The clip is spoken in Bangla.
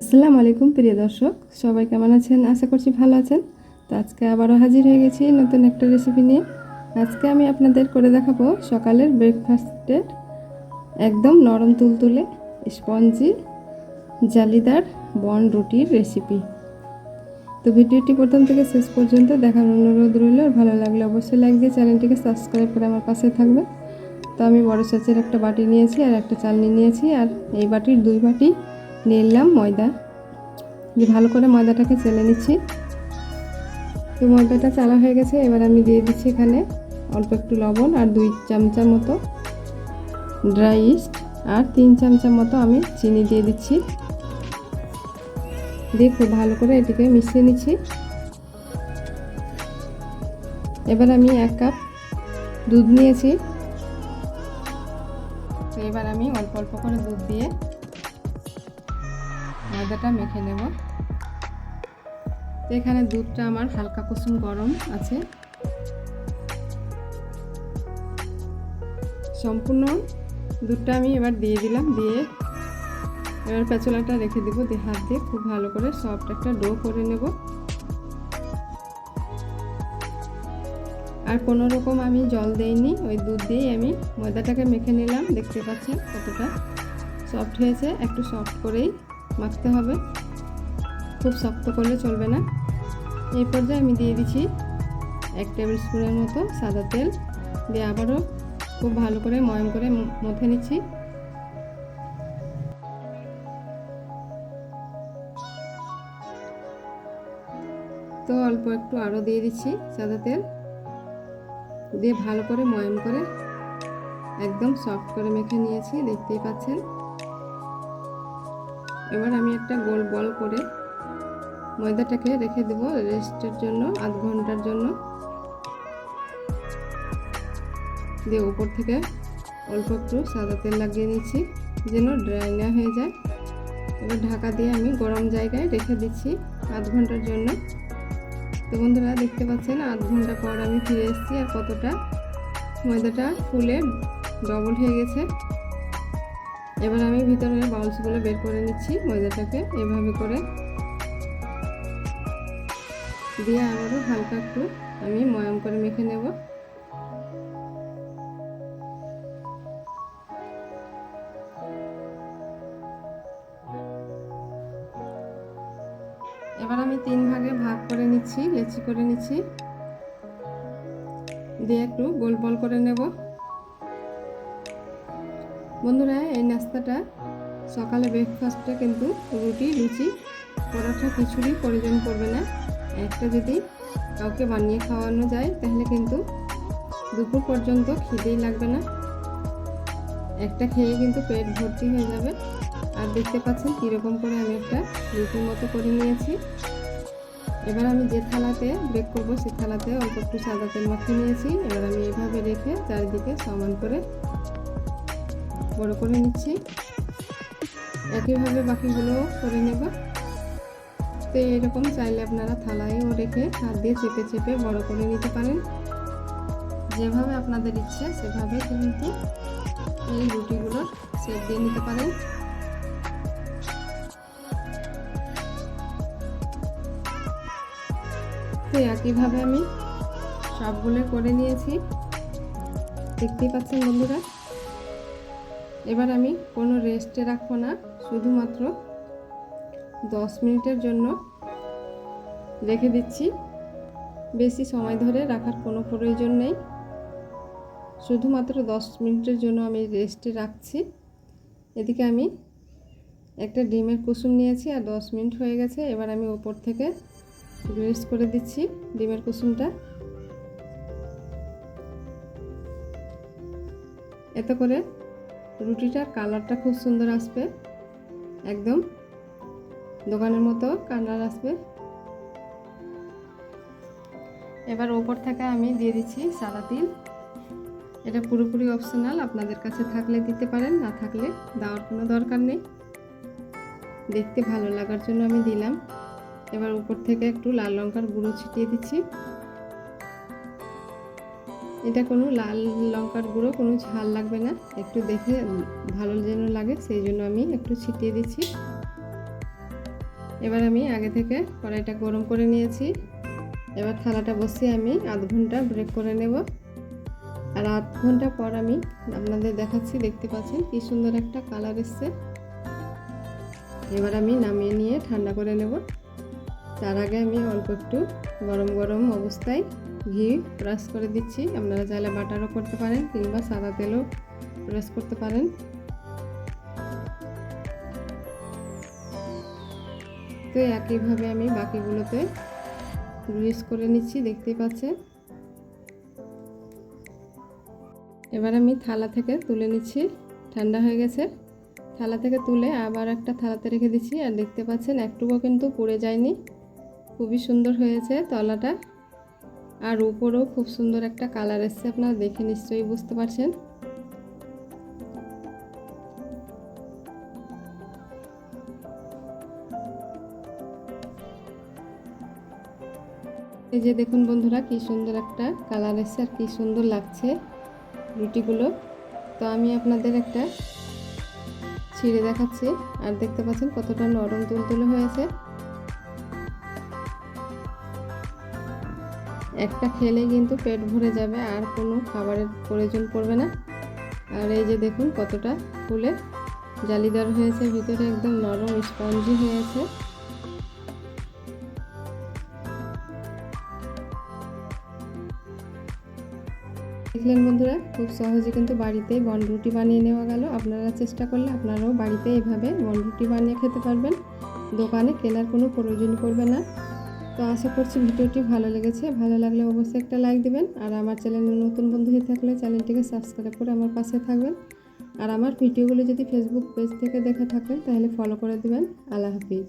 আসসালামু আলাইকুম, প্রিয় দর্শক। সবাই কেমন আছেন? আশা করছি ভালো আছেন। তো আজকে আবারও হাজির হয়ে গেছি নতুন একটা রেসিপি নিয়ে। আজকে আমি আপনাদের করে দেখাবো সকালের ব্রেকফাস্টের একদম নরম তুলতুলে স্পঞ্জি জালিদার বন রুটির রেসিপি তো ভিডিওটি প্রথম থেকে শেষ পর্যন্ত দেখার অনুরোধ রইল। আর ভালো লাগলে অবশ্যই লাইক দিয়ে চ্যানেলটিকে সাবস্ক্রাইব করে আমার পাশে থাকবে তো আমি বড় সাচের একটা বাটি নিয়েছি আর একটা চালনি নিয়েছি। আর এই বাটির দুই বাটি নিয়ে নিলাম ময়দা। যে ভালো করে ময়দাটাকে চেলে নিচ্ছি। তো ময়দাটা চালা হয়ে গেছে, এবার আমি দিয়ে দিচ্ছি এখানে অল্প একটু লবণ আর দুই চামচা মতো ড্রাই ইস্ট আর তিন চামচা মতো আমি চিনি দিয়ে দিচ্ছি। দিয়ে খুব ভালো করে এটিকে মিশিয়ে নিচ্ছি। এবার আমি এক কাপ দুধ নিয়েছি। তো এবার আমি অল্প অল্প করে দুধ দিয়ে ময়দাটা মেখে নেব। এখানে দুধটা আমার হালকা কুসুম গরম আছে। সম্পূর্ণ দুধটা আমি এবার দিয়ে দিলাম, দিয়ে এবার পেঁচলাটা রেখে দেবো, দিয়ে হাত দিয়ে খুব ভালো করে সফট একটা ডো করে নেব। আর কোনো রকম আমি জল দেইনি, ওই দুধ দিয়েই আমি ময়দাটাকে মেখে নিলাম, দেখতে পাচ্ছেন কতটা সফট হয়েছে, একটু সফট করেই। মাখতে হবে। খুব শক্ত করলে চলবে না। এই পর্যায়ে আমি দিয়ে দিচ্ছি এক টেবিল স্পুনের মতো সাদা তেল। দিয়ে আবারও খুব ভালো করে ময়ম করে মথে নিচ্ছি। তো অল্প একটু আরও দিয়ে দিচ্ছি সাদা তেল। দিয়ে ভালো করে ময়ম করে একদম সফট করে মেখে নিয়েছি, দেখতেই পাচ্ছেন। এবার আমি একটা গোল বল করে ময়দাটাকে রেখে দেব রেস্টের জন্য, আধ ঘণ্টার জন্য। দিয়ে উপর থেকে অল্প একটু সাদা তেল লাগিয়ে নিচ্ছি যেন ড্রাই না হয়ে যায়। এবার ঢাকা দিয়ে আমি গরম জায়গায় রেখে দিচ্ছি আধ ঘণ্টার জন্য। তো বন্ধুরা, দেখতে পাচ্ছেন আধ ঘণ্টা পর আমি ফিরে এসেছি আর কতটা ময়দাটা ফুলে ডবল হয়ে গেছে। এবার আমি ভিতরের বাউলসগুলো বের করে নিচ্ছি ময়দাটাকে এভাবে করে। দিয়ে আবারও হালকা একটু আমি ময়াম করে মেখে নেব। এবার আমি তিন ভাগে ভাগ করে নিচ্ছি, লেচি করে নিচ্ছি। দিয়ে একটু গোল বল করে নেব। বন্ধুরা, এই নাস্তাটা সকালে ব্রেকফাস্টে কিন্তু রুটি, লুচি, পরোটা কিছুরই প্রয়োজন পড়বে না। একটা যদি কাউকে বানিয়ে খাওয়ানো যায়, তাহলে কিন্তু দুপুর পর্যন্ত খিদেই লাগবে না। একটা খেয়ে কিন্তু পেট ভর্তি হয়ে যাবে। আর দেখতে পাচ্ছেন কীরকম করে আমি একটা রুটির মতো করে নিয়েছি। এবার আমি যে থালাতে বেক করব, সে থালাতে অল্প একটু সাদা তেল মাখিয়ে নিয়েছি। এবার আমি এভাবে রেখে চারিদিকে সমান করে বড় করে নিচ্ছি। একইভাবে বাকিগুলো করে নেব। তো এরকম চাইলে আপনারা থালায়ও রেখে হাত দিয়ে চেপে চেপে বড় করে নিতে পারেন। যেভাবে আপনাদের ইচ্ছে সেভাবে কিন্তু এই রুটিগুলোর সেপ দিয়ে নিতে পারেন। তো একইভাবে আমি সবগুলো করে নিয়েছি। দেখতেই পাচ্ছেন বন্ধুরা? এবার আমি কোনো রেস্টে রাখব না, শুধুমাত্র দশ মিনিটের জন্য রেখে দিচ্ছি। বেশি সময় ধরে রাখার কোনো প্রয়োজন নেই। শুধুমাত্র দশ মিনিটের জন্য আমি রেস্টে রাখছি। এদিকে আমি একটা ডিমের কুসুম নিয়েছি আর দশ মিনিট হয়ে গেছে। এবার আমি ওপর থেকে গ্রেস করে দিচ্ছি ডিমের কুসুমটা। এত করে রুটিটার কালারটা খুব সুন্দর আসবে। একদম। দোকানের মতো কালার আসবে। এবার ওপর থেকে আমি দিয়ে দিচ্ছি সাদা তিল এটা পুরোপুরি অপশনাল আপনাদের কাছে থাকলে দিতে পারেন, না থাকলে দেওয়ার কোনো দরকার নেই। দেখতে ভালো লাগার জন্য আমি দিলাম। এবার উপর থেকে একটু লাল লঙ্কার গুঁড়ো ছিটিয়ে দিচ্ছি। এটা কোনো লাল লঙ্কার গুঁড়ো, কোনো ঝাল লাগবে না। একটু দেখে ভালো যেন লাগে, সেই জন্য আমি একটু ছিটিয়ে দিচ্ছি। এবার আমি আগে থেকে কড়াইটা গরম করে নিয়েছি। এবার থালাটা বসিয়ে আমি আধ ঘণ্টা ব্রেক করে নেব। আর আধ ঘণ্টা পর আমি আপনাদের দেখাচ্ছি, দেখতে পাচ্ছেন কি সুন্দর একটা কালার এসছে। এবার আমি নামিয়ে নিয়ে ঠান্ডা করে নেব। তার আগে আমি অল্প একটু গরম গরম অবস্থায় ঘি ব্রাশ করে দিচ্ছি। আপনারা চাইলে বাটারও করতে পারেন কিংবা সাদা তেলও ব্রাশ করতে পারেন। তো একইভাবে আমি বাকিগুলোতে গ্রিস করে নিচ্ছি, দেখতেই পাচ্ছেন। এবার আমি থালা থেকে তুলে নিচ্ছি, ঠান্ডা হয়ে গেছে। থালা থেকে তুলে আবার একটা থালাতে রেখে দিচ্ছি, আর দেখতে পাচ্ছেন একটুকু কিন্তু পুড়ে যায়নি। খুবই সুন্দর হয়েছে তলাটা। আর উপরেও খুব সুন্দর একটা কালার এসছে, আপনারা দেখে নিশ্চয়ই বুঝতে পারছেন। এই যে দেখুন বন্ধুরা, কি সুন্দর একটা কালার এসছে আর কি সুন্দর লাগছে রুটিগুলো। তো আমি আপনাদের একটা ছিঁড়ে দেখাচ্ছি, আর দেখতে পাচ্ছেন কতটা নরম তুল তুলতুলে হয়েছে। একটা খেলে কিন্তু পেট ভরে যাবে, আর কোনো খাবারের প্রয়োজন পড়বে না। আর এই যে দেখুন কতটা ফুলে জালিদার হয়েছে, ভিতরে একদম নরম স্পঞ্জি হয়েছে। দেখলেন বন্ধুরা, খুব সহজে কিন্তু বাড়িতেই বনরুটি বানিয়ে নেওয়া গেল। আপনারা চেষ্টা করলে আপনারাও বাড়িতে এভাবে বনরুটি বানিয়ে খেতে পারবেন। দোকানে কেনার কোনো প্রয়োজন পড়বে না। তো আশা করছি ভিডিওটি ভালো লেগেছে। ভালো লাগলে অবশ্যই একটা লাইক দেবেন। আর আমার চ্যানেলে নতুন বন্ধু হয়ে থাকলে চ্যানেলটিকে সাবস্ক্রাইব করে আমার পাশে থাকবেন। আর আমার ভিডিওগুলো যদি ফেসবুক পেজ থেকে দেখে থাকেন, তাহলে ফলো করে দেবেন। আল্লাহ হাফিজ।